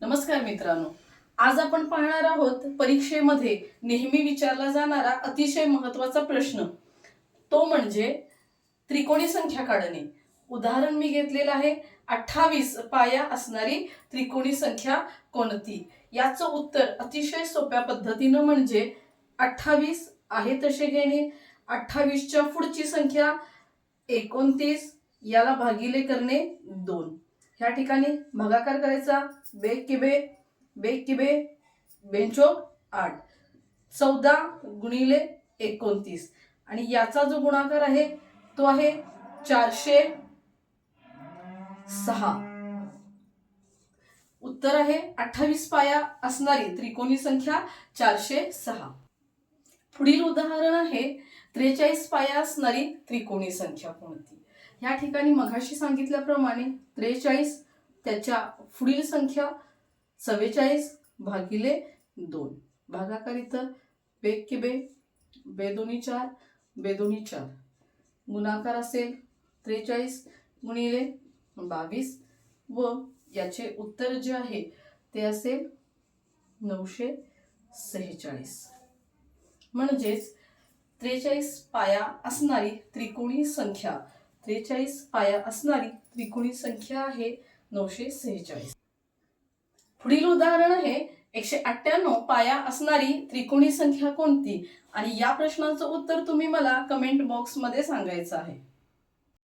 नमस्कार मित्रांनो. आज आपण पाहणार आहोत परीक्षेमध्ये नेहमी विचारला जाणारा अतिशय महत्त्वाचा प्रश्न. तो म्हणजे त्रिकोणी संख्या काढणे. उदाहरण मी घेतलेलं आहे अठ्ठावीस पाया असणारी त्रिकोणी संख्या कोणती? याचं उत्तर अतिशय सोप्या पद्धतीनं म्हणजे अठ्ठावीस आहे तसे घेणे. अठ्ठावीसच्या पुढची संख्या एकोणतीस याला भागिले करणे दोन. ह्या ठिकाणी भागाकार करायचा. बेग किबे बेग किबे बेंचोक आठ. चौदा गुणिले एकोणतीस. आणि याचा जो गुणाकार आहे तो आहे चारशे सहा. उत्तर आहे अठ्ठावीस पाया असणारी त्रिकोणी संख्या चारशे सहा. पुढील उदाहरण आहे त्रेचाळीस पाया असणारी त्रिकोणी संख्या कोणती? या ठिकाणी मघाशी सांगितल्याप्रमाणे त्रेचाळीस त्याच्या पुढील संख्या चव्वेचाळीस भागिले दोन. भागाकार इथं बेग कि बे बेदोनी चार बेदोनी चार. गुणाकार असेल त्रेचाळीस गुणिले बावीस व याचे उत्तर जे आहे ते असेल नऊशे सेहेचाळीस. म्हणजेच त्रेचाळीस पाया असणारी त्रिकोणी संख्या त्रेचाळीस पाया असणारी त्रिकोणी संख्या आहे नऊशे सेहेचाळीस. पुढील उदाहरण आहे एकशे अठ्ठ्याण्णव पाया असणारी त्रिकोणी संख्या कोणती? आणि या प्रश्नाचं उत्तर तुम्ही मला कमेंट बॉक्समध्ये सांगायचं आहे.